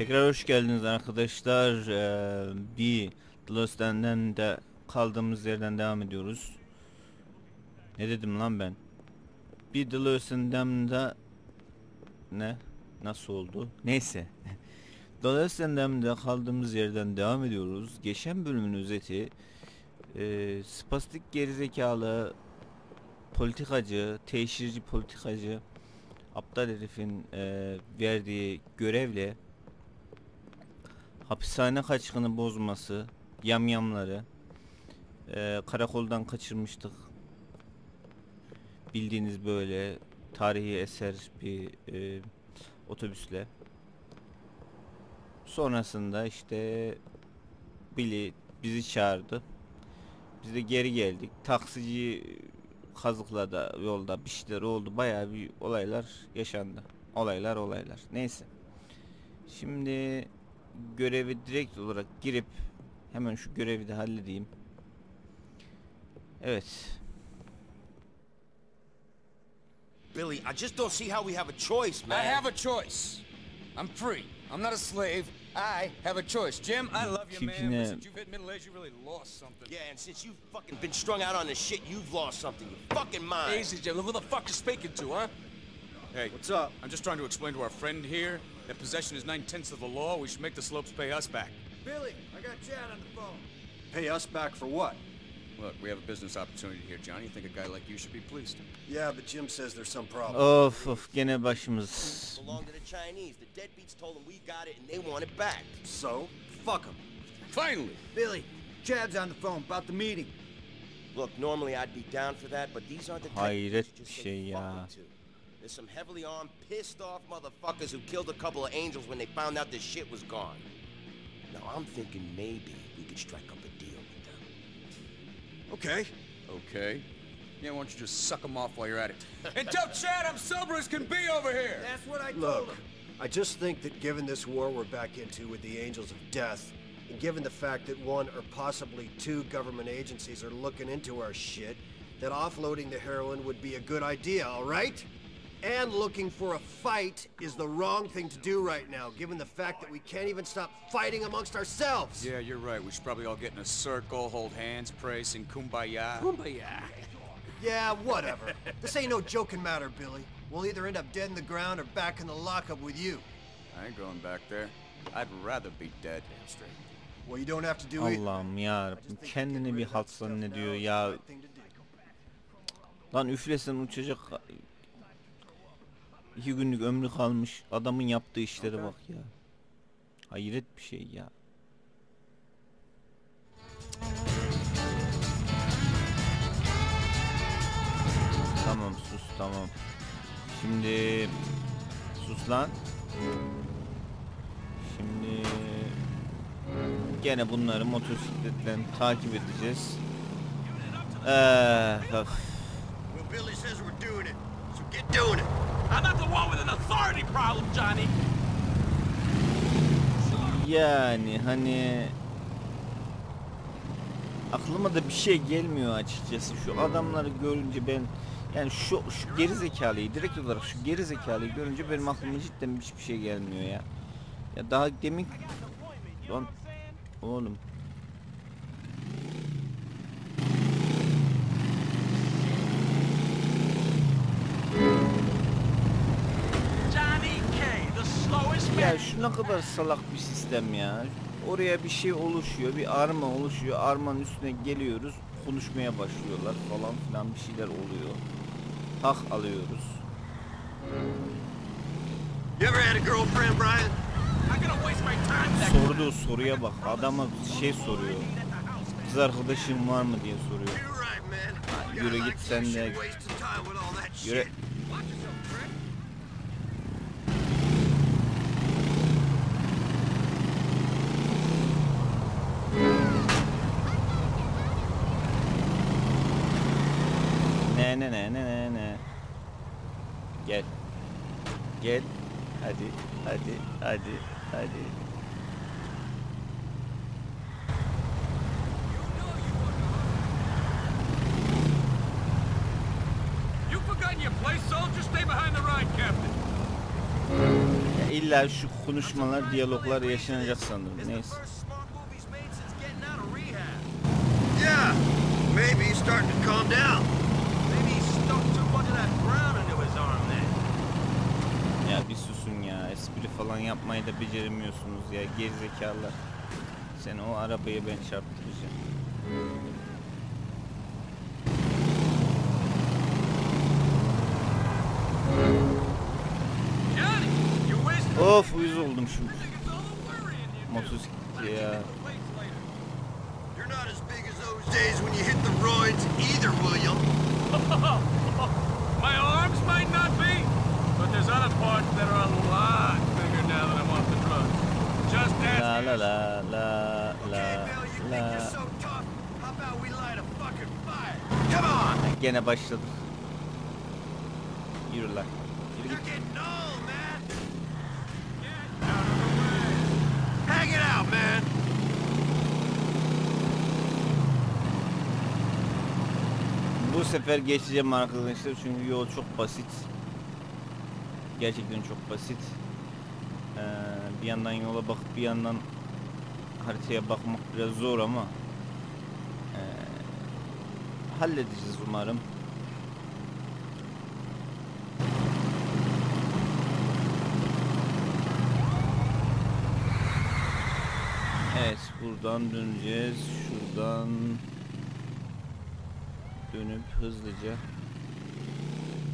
Tekrar hoş geldiniz arkadaşlar. Ee, bir The Lost End'den de kaldığımız yerden devam ediyoruz. Ne dedim lan ben? Bir The Lost End'de ne? Nasıl oldu? Neyse. The Lost End'de kaldığımız yerden devam ediyoruz. Geçen bölümün özeti e, spastik gerizekalı politikacı, teşhirci politikacı aptal herifin e, verdiği görevle hapishane kaçkını bozması, yamyamları e, karakoldan kaçırmıştık. Bildiğiniz böyle tarihi eser bir e, otobüsle. Sonrasında işte Billy bizi çağırdı. Biz de geri geldik. Taksici kazıkladı yolda bir şeyler oldu. Bayağı bir olaylar yaşandı. Olaylar olaylar. Neyse. Şimdi görevi direkt olarak girip hemen şu görevi de halledeyim. Evet. Billy, I just don't see how we have a choice, man. I have a choice. I'm free. I'm not a slave. I have a choice. Jim, I love you, man. But since you've hit middle age, you really lost something. Yeah, and since you've fucking been strung out on this shit, you've lost something. Your fucking mind. Easy, Jim. Who the fuck you speaking to, huh? Hey, What's up? I'm just trying to explain to our friend here that possession is nine tenths of the law. We should make the slopes pay us back. Billy, I got Chad on the phone. Pay us back for what? Look, we have a business opportunity here, Johnny. You think a guy like you should be pleased? Yeah, but Jim says there's some problem. Of of gene başımız. belong to the Chinese. The deadbeats told them we got it and they want it back. So, fuck him. Finally! Billy, Chad's on the phone about the meeting. Look, normally I'd be down for that, but these aren't the type of Hayret just bir say şey fuck to. There's some heavily armed, pissed off motherfuckers who killed a couple of angels when they found out their shit was gone. Now I'm thinking maybe we could strike up a deal with them. Okay. Okay. Yeah, why don't you just suck them off while you're at it? and tell Chad I'm sober as can be over here! That's what I told Look, him. I just think that given this war we're back into with the Angels of Death, and given the fact that one or possibly two government agencies are looking into our shit, that offloading the heroin would be a good idea, all right? And looking for a fight is the wrong thing to do right now, given the fact that we can't even stop fighting amongst ourselves. Yeah, you're right. We should probably all get in a circle, hold hands, pray, sing kumbaya. Kumbaya. Yeah, whatever. this ain't no joking matter, Billy. We'll either end up dead in the ground or back in the lockup with you. I ain't going back there. I'd rather be dead. Damn straight. Well, you don't have to do it. Allah'ım ya kendini bir halt zannediyor ya. Lan üflesen uçacak. İki günlük ömrü kalmış. Adamın yaptığı işlere bak ya. Hayret bir şey ya. Tamam sus tamam. Şimdi sus lan. Şimdi gene bunları motosikletten takip edeceğiz. Eee öf. Get doing it. I'm not the one with an authority problem, Johnny. Yani hani aklıma da bir şey gelmiyor açıkçası. Şu adamları görünce ben yani şu şu geri zekalıyı direkt olarak şu geri zekalıyı görünce benim aklıma cidden hiçbir şey gelmiyor ya. Ya daha demin lan oğlum Ya şu ne kadar salak bir sistem ya. Oraya bir şey oluşuyor, bir arma oluşuyor. Armanın üstüne geliyoruz, konuşmaya başlıyorlar falan filan bir şeyler oluyor. Hak alıyoruz. Sorduğu soruya bak. Adama şey soruyor. Kız arkadaşın var mı diye soruyor. Yürü git sen de. Yürü. shit. Ne ne ne ne ne ne. Gel. Gel. Hadi. Hadi. Hadi. Hadi. You forgotten your place, soldier? Stay behind the ride, Captain. Ya illa şu konuşmalar, diyaloglar yaşanacak the Neyse. he's. Yeah, maybe he's starting to calm down. Maybe he stuck too much of that brown then. Ya bir susun ya. Espri falan yapmayı da beceremiyorsunuz ya. Gerizekalılar. Sen o arabayı ben çarptıracağım. Of uyuz oldum şu motosiklete ya. Days when you hit the roids either, William. My arms might not be, but there's other parts that are a lot bigger now that I'm off the drugs. Just ask La la la la la Okay, Bill, you think you're so tough? How about we light a fucking fire? Come on! Gene başladık. Yürü lan. Yürü git. getting old, man! Get out of the way. Hang it out, man! Bu sefer geçeceğim arkadaşlar çünkü yol çok basit. Gerçekten çok basit. Ee, bir yandan yola bakıp bir yandan haritaya bakmak biraz zor ama ee, halledeceğiz umarım. Evet buradan döneceğiz. Şuradan dönüp hızlıca.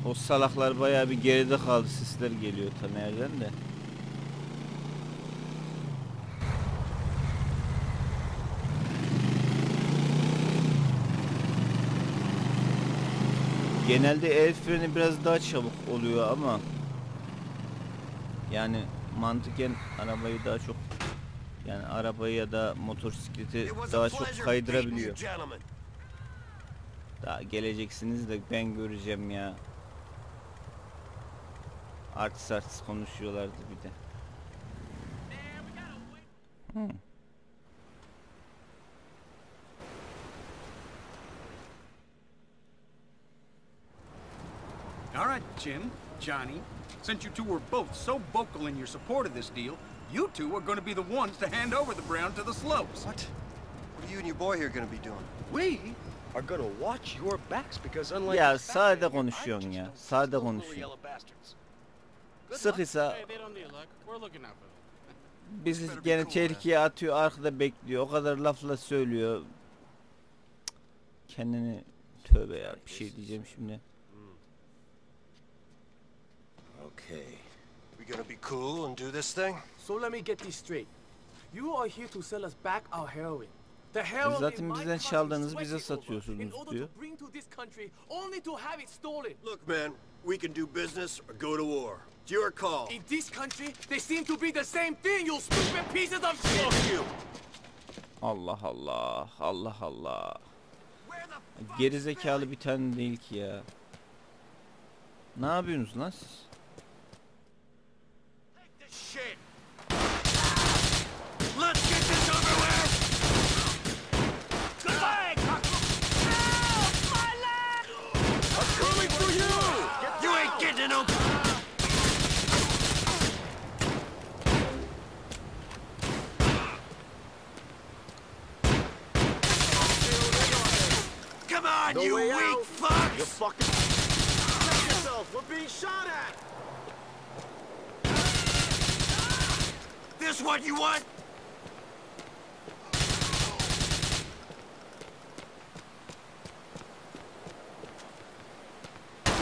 O salaklar bayağı bir geride kaldı. Sisler geliyor ta nereden de. Genelde el freni biraz daha çabuk oluyor ama yani mantıken arabayı daha çok yani arabayı ya da motosikleti daha çok kaydırabiliyor. Daha geleceksiniz de ben göreceğim ya. Artist artist konuşuyorlardı bir de. Hmm. All right, Jim, Johnny. Since you two were both so vocal in your support of this deal, you two are going to be the ones to hand over the Brown to the slopes. What? What are you and your boy here gonna be doing? We are gonna watch your backs because unlike Ya the fat sade konuşuyorsun just ya, sade fuck those little konuşuyorsun. Yellow bastards. Good Sık luck. ise Hey, they don't need luck. We're looking out for them. bizi gene tehlikeye atıyor arkada bekliyor. O kadar lafla söylüyor. Kendini tövbe ya bir şey diyeceğim şimdi. Okay. We gonna be cool and do this thing? So let me get this straight. You are here to sell us back our heroin. The heroin zaten bizden çaldığınızı bize satıyorsunuz diyor. to bring to this country only to have it stolen. Look, man, we can do business or go to war. It's your call. In this country, they seem to be the same thing, you stupid pieces of shit! you! Allah Allah. Allah Allah. Where the fuck Geri zekalı bir tane değil ki ya. Ne yapıyorsunuz lan siz? this shit? Let's get this over with! Goodbye, I'm coming for you! you ain't getting no... On, you weak fucks! You fucking... Check yourself! We're being shot at! This what you want?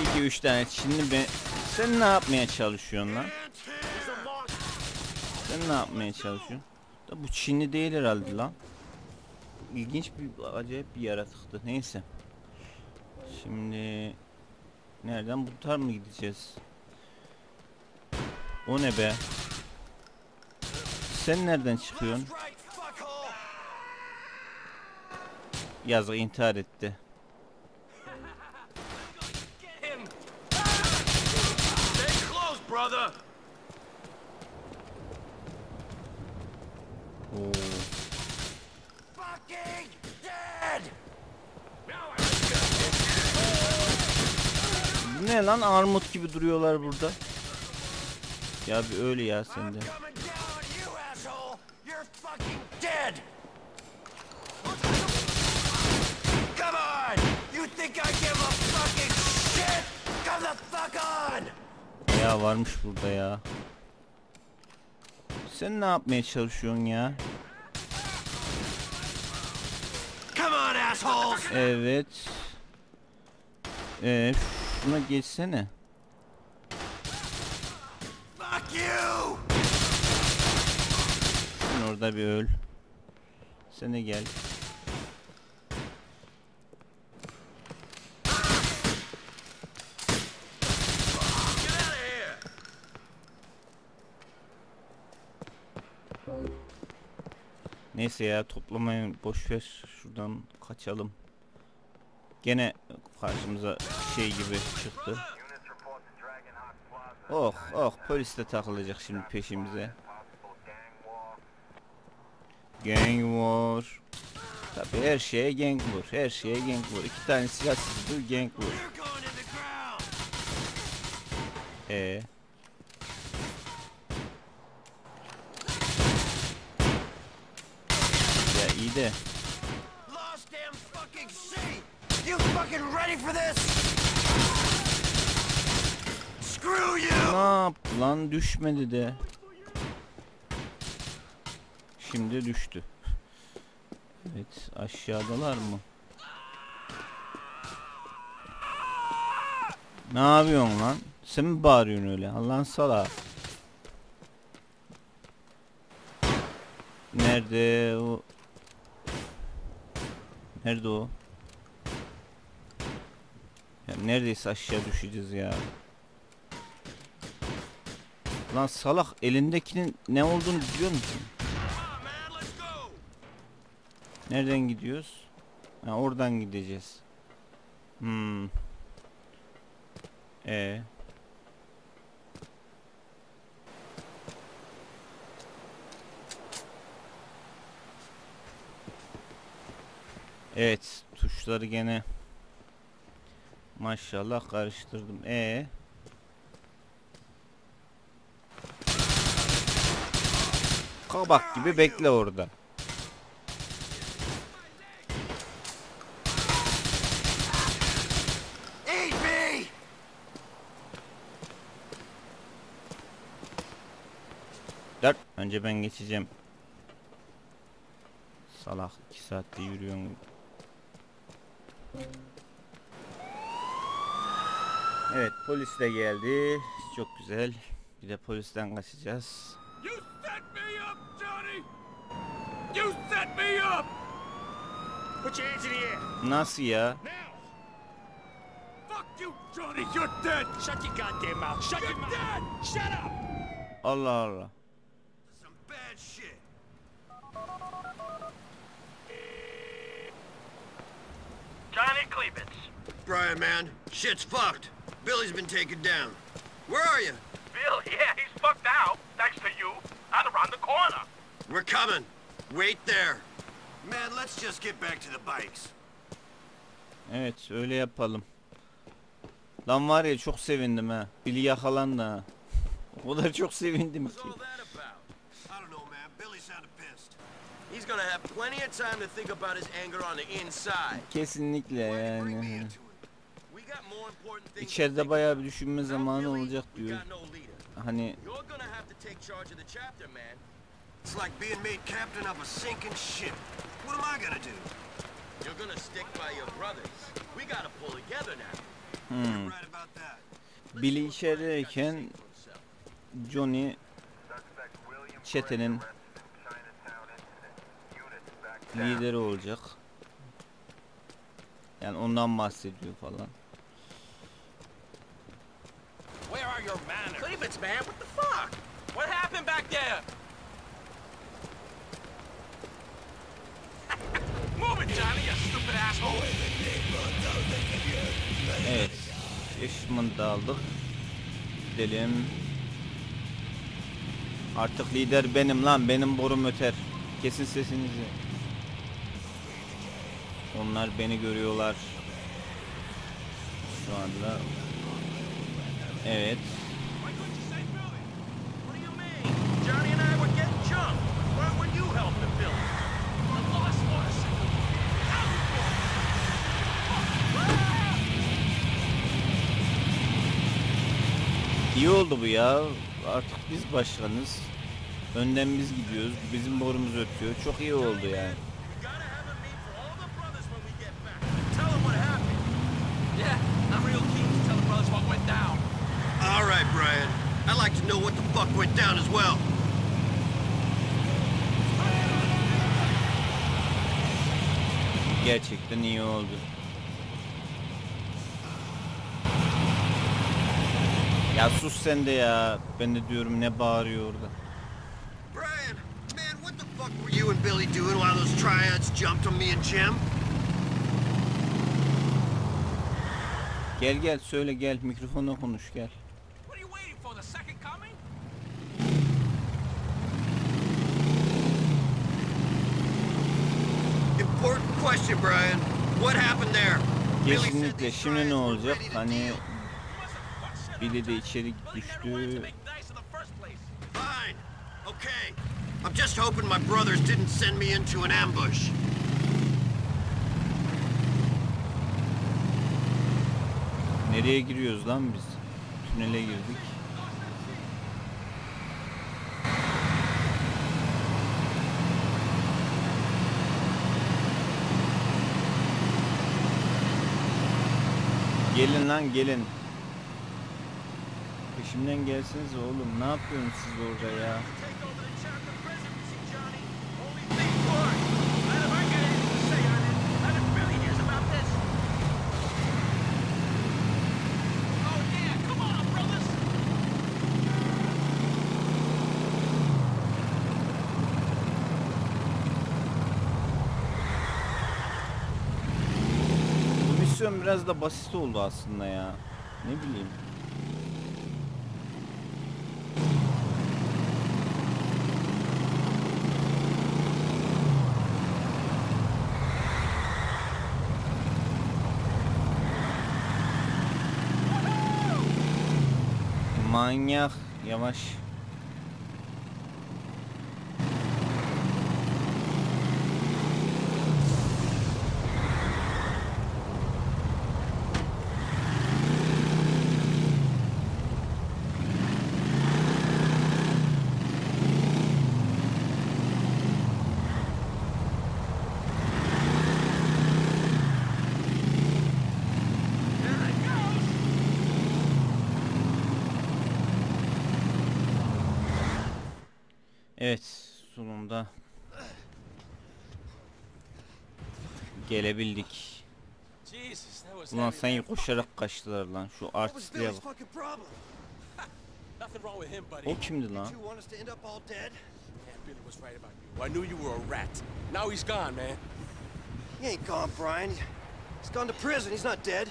İki üç tane Çinli ben... Sen ne yapmaya çalışıyorsun lan? Sen ne yapmaya çalışıyorsun? Da bu Çinli değil herhalde lan. İlginç bir acayip bir yaratıktı. Neyse. Şimdi nereden bu tar mı gideceğiz? O ne be? Sen nereden çıkıyorsun? Yazık intihar etti. Get him! Stay close, brother! Oo. Fucking dead! Bu ne lan armut gibi duruyorlar burada. Ya bir öyle ya sende. coming down on you, asshole! You're fucking dead! Come on! You think I give a fucking shit? Come the fuck on! Ya varmış burada ya. Sen ne yapmaya çalışıyorsun ya? Come on, assholes! Evet. Ee, şuna geçsene. Fuck you! Sen orada bir öl. Sen de gel. Neyse ya toplamayı boş ver. Şuradan kaçalım. Gene karşımıza şey gibi çıktı. Oh oh polis de takılacak şimdi peşimize. Gang war. Tabi her şeye gang vur. Her şeye gang vur. İki tane silah sızdır gang vur. Ground! Ee. Ya iyi de You fucking ready for this? Screw you! ne yaptı lan düşmedi de. Şimdi düştü. Evet aşağıdalar mı? Ne yapıyorsun lan? Sen mi bağırıyorsun öyle? Allah'ın sala. Nerede o? Nerede o? Neredeyse aşağı düşeceğiz ya. Lan salak elindekinin ne olduğunu biliyor musun? Nereden gidiyoruz? Ha, oradan gideceğiz. Hmm. E. Evet, tuşları gene maşallah karıştırdım. E. Kabak gibi bekle orada. Dur. Önce ben geçeceğim. Salak 2 saatte yürüyorsun. Evet polis de geldi. Çok güzel. Bir de polisten kaçacağız. You set me up, Johnny! You set me up! Put your hands in the air! Nasıl ya? Fuck you, Johnny! You're dead! Shut your goddamn mouth! Shut your You're mouth! dead! Shut up! Allah Allah. Some bad shit. Johnny Klebitz. Brian, man, shit's fucked. Billy's been taken down. Where are you? Bill, yeah, he's fucked out. Thanks to you. And around the corner. We're coming. Wait there. Man, let's just get back to the bikes. Evet öyle yapalım. Lan var ya çok sevindim ha. Bili yakalandı ha. O kadar çok sevindim ki. What's all that about? I don't know, man. Billy sounded pissed. He's gonna have plenty of time to think about his anger on the inside. Kesinlikle yani. İçeride bayağı bir düşünme zamanı olacak diyor. Hani. It's like being made captain of a sinking ship. What am I gonna do? You're gonna stick by your brothers. We gotta pull together now. hmm. Billy içerideyken Johnny çetenin lideri olacak. Yani ondan bahsediyor falan. Where are your manners? Cleavage, man, what the fuck? What happened back there? Move it, Johnny, you stupid asshole! Evet. Eşman da aldık. Gidelim. Artık lider benim lan. Benim borum öter. Kesin sesinizi. Onlar beni görüyorlar. Şu anda. Evet. İyi oldu bu ya. Artık biz başkanız. Önden biz gidiyoruz. Bizim borumuz ötüyor. Çok iyi oldu yani. Fuck went down as well. Gerçekten iyi oldu. Ya sus sen de ya. Ben de diyorum ne bağırıyor orada. Brian, man, what the fuck were you and Billy doing while those triads jumped on me and Jim? Gel gel söyle gel mikrofona konuş gel. What are you waiting for, the second coming? Important question, Brian. What happened there? Billy said Kesinlikle şimdi ne olacak? Hani biri de içeri düştü. Okay. I'm just hoping my brothers didn't send me into an ambush. Nereye giriyoruz lan biz? Tünele girdik. Gelin lan gelin. Peşimden gelseniz oğlum. Ne yapıyorsunuz siz orada ya? Take over the chapter presidency, Johnny. Only think word. Not if I get anything to say on it. Not if Billy hears about this. Oh yeah, come on, brothers. Bu misyon biraz da basit oldu aslında ya. Ne bileyim. Manyak yavaş. There it goes. Evet sonunda gelebildik. Ulan man. koşarak kaçtılar lan. Şu artistliğe bak. O kimdi lan? I knew you were a rat. Now he's gone, man. He ain't gone, Brian. He's gone to prison. He's not dead.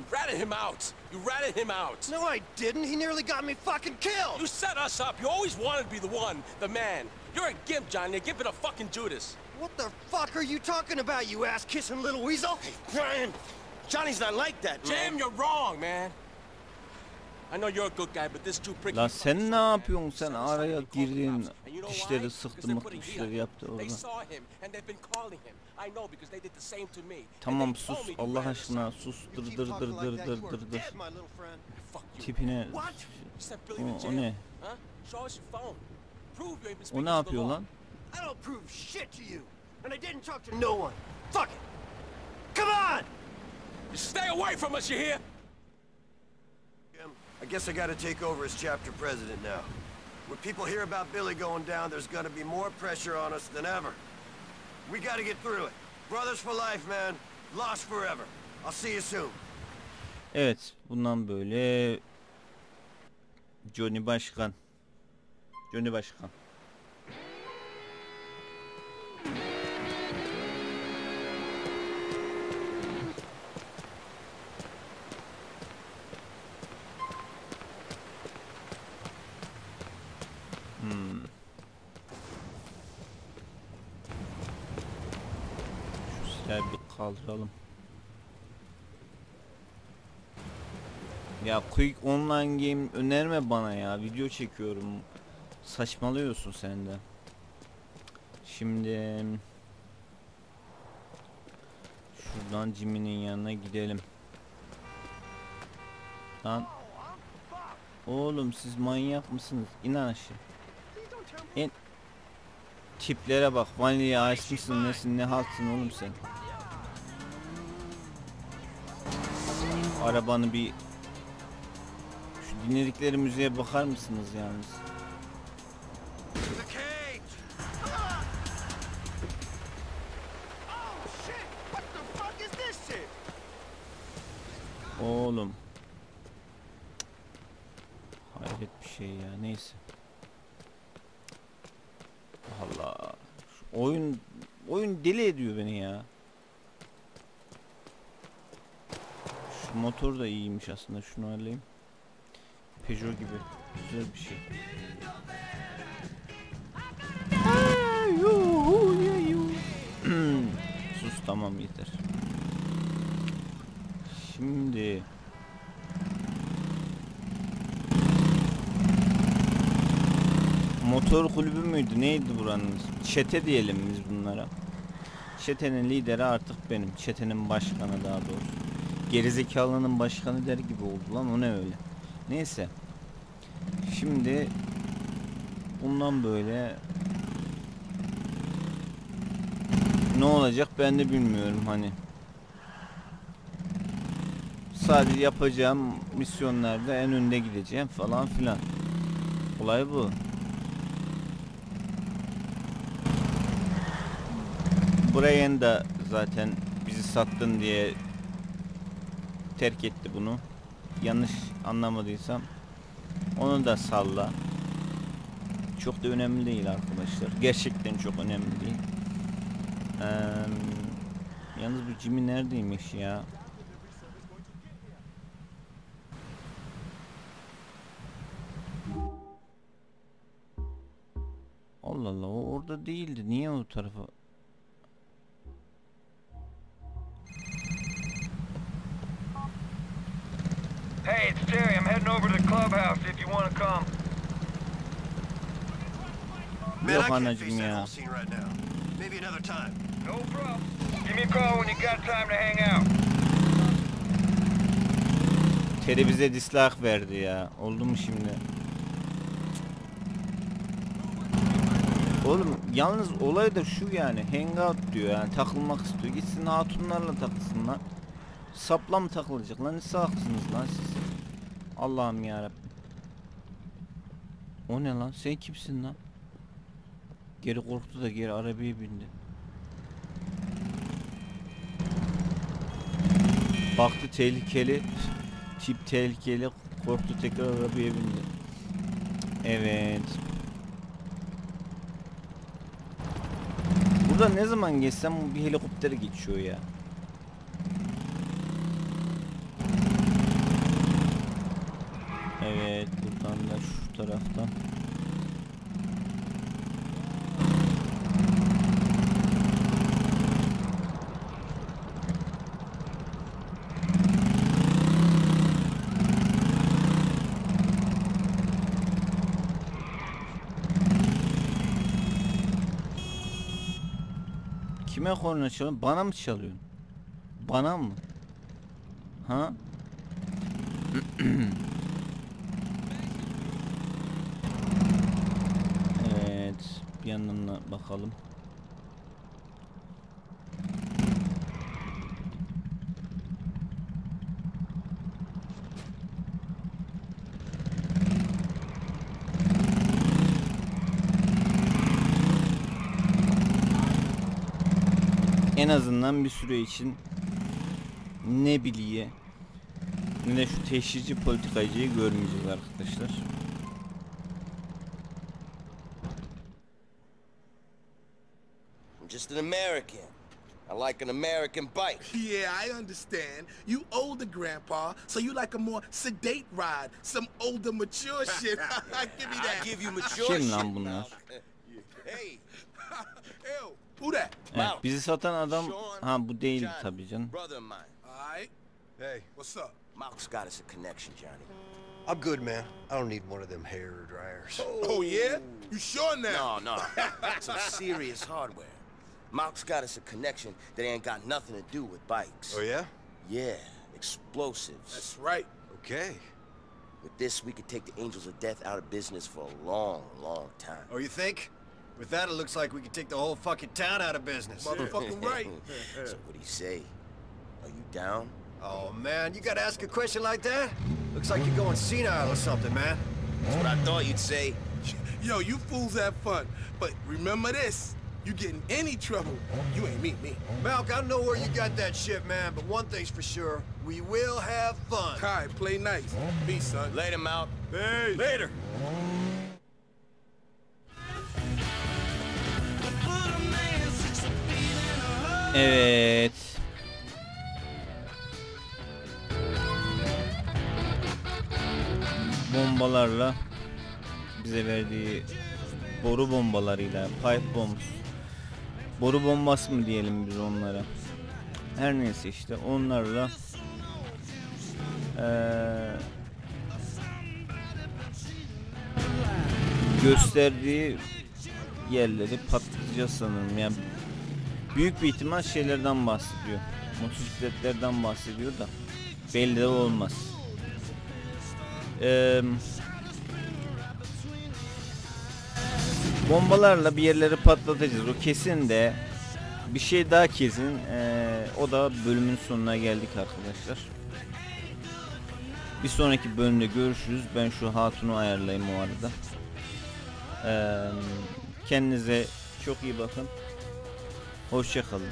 You ratted him out. You ratted him out. No, I didn't. He nearly got me fucking killed. You set us up. You always wanted to be the one, the man. You're a gimp, Johnny. A gimp and a fucking Judas. What the fuck are you talking about, you ass-kissing little weasel? Hey, Brian, Johnny's not like that, man. Jim, you're wrong, man. I know you're a good guy, but this too pricky. La fucking sen ne son, man. yapıyorsun? Sen Set us up, araya they called the girdin. Dişleri why? sıktı, Because they're mıktı putting heat işleri yaptı orada. Tamam sus Allah aşkına sus dır dır dır dır dır dır dır. Tipine o, o ne? Huh? Show us your phone. Prove you ain't been O ne yapıyor lan? I don't prove shit to you. And I didn't talk to no one. Fuck it. Come on! You stay away from us, you hear? I guess I gotta take over as chapter president now. When people hear about Billy going down, there's gonna be more pressure on us than ever. We gotta get through it. Brothers for life, man. Lost forever. I'll see you soon. Evet bundan böyle Johnny Başkan. Johnny Başkan. Kaldıralım. Ya Quick Online Game önerme bana ya. Video çekiyorum. Saçmalıyorsun sen de. Şimdi şuradan Jimmy'nin yanına gidelim. Lan Oğlum siz manyak mısınız? İn aşağı. İn. Tiplere bak. Vanilya ice mısın nesin ne haltsın oğlum sen. Arabanı bir şu dinledikleri müziğe bakar mısınız yalnız? Oğlum. Hayret bir şey ya. Neyse. Allah. Şu oyun oyun deli ediyor beni ya. Şu motor da iyiymiş aslında. Şunu alayım. Peugeot gibi. Güzel bir şey. Sus tamam yeter. Şimdi Motor kulübü müydü? Neydi buranın? Çete diyelim biz bunlara. Çetenin lideri artık benim. Çetenin başkanı daha doğrusu. Gerizekalının başkanı der gibi oldu lan o ne öyle. Neyse. Şimdi bundan böyle ne olacak ben de bilmiyorum hani. Sadece yapacağım misyonlarda en önde gideceğim falan filan. Olay bu. Brian da zaten bizi sattın diye terk etti bunu. Yanlış anlamadıysam onu da salla. Çok da önemli değil arkadaşlar. Gerçekten çok önemli değil. Eee, yalnız bu Jimmy neredeymiş ya? Allah Allah o orada değildi. Niye o tarafa? Clubhouse if you want to come. Man, Yok I can't anacım face that ya. whole scene right now. Maybe another time. No problem. Give me a call when you got time to hang out. Terry bize dislike verdi ya. Oldu mu şimdi? Oğlum yalnız olay da şu yani hangout diyor yani takılmak istiyor. Gitsin hatunlarla takılsın lan. Sapla mı takılacak lan? Ne salaksınız lan siz? Allah'ım yarabbim. O ne lan? Sen kimsin lan? Geri korktu da geri arabaya bindi. Baktı tehlikeli. Tip tehlikeli. Korktu tekrar arabaya bindi. Evet. Burada ne zaman geçsem bir helikopter geçiyor ya. Evet buradan da şu taraftan. Kime korna çalıyorsun? Bana mı çalıyorsun? Bana mı? Ha? da bakalım. En azından bir süre için ne biliye ne de şu teşhirci politikacıyı görmeyeceğiz arkadaşlar. Just an American. I like an American bike. Yeah, I understand. You older, Grandpa, so you like a more sedate ride, some older, mature shit. Give me I that. give you mature Kim shit lan bunlar? Hey, Ew, who that? Eh, evet, bizi satan adam Sean, ha bu değil tabii canım. Brother of mine. All right. Hey, What's up? Malk's got us a connection, Johnny. I'm good, man. I don't need one of them hair dryers. Oh, yeah? You sure now? No, no. Some serious hardware. Malk's got us a connection that ain't got nothing to do with bikes. Oh, yeah? Yeah, explosives. That's right. Okay. With this, we could take the Angels of Death out of business for a long, long time. Oh, you think? With that, it looks like we could take the whole fucking town out of business. Motherfucking right. so what do you say? Are you down? Oh, man, you gotta ask a question like that? Looks like you're going senile or something, man. That's what I thought you'd say. Yo, you fools have fun. But remember this. You get in any trouble, you ain't meet me. Malk, I know where you got that shit, man, but one thing's for sure. We will have fun. Kai, play nice. Peace, son. Later, Mount. Hey. Later. Evet. Bombalarla bize verdiği boru bombalarıyla pipe bombs boru bombası mı diyelim biz onlara her neyse işte onlarla eee, gösterdiği yerleri patlatacağız sanırım yani büyük bir ihtimal şeylerden bahsediyor. Motosikletlerden bahsediyor da belli de olmaz. Eee bombalarla bir yerleri patlatacağız. O kesin de bir şey daha kesin. eee, o da bölümün sonuna geldik arkadaşlar. Bir sonraki bölümde görüşürüz. Ben şu hatunu ayarlayayım o arada. Eee, kendinize çok iyi bakın. Hoşçakalın.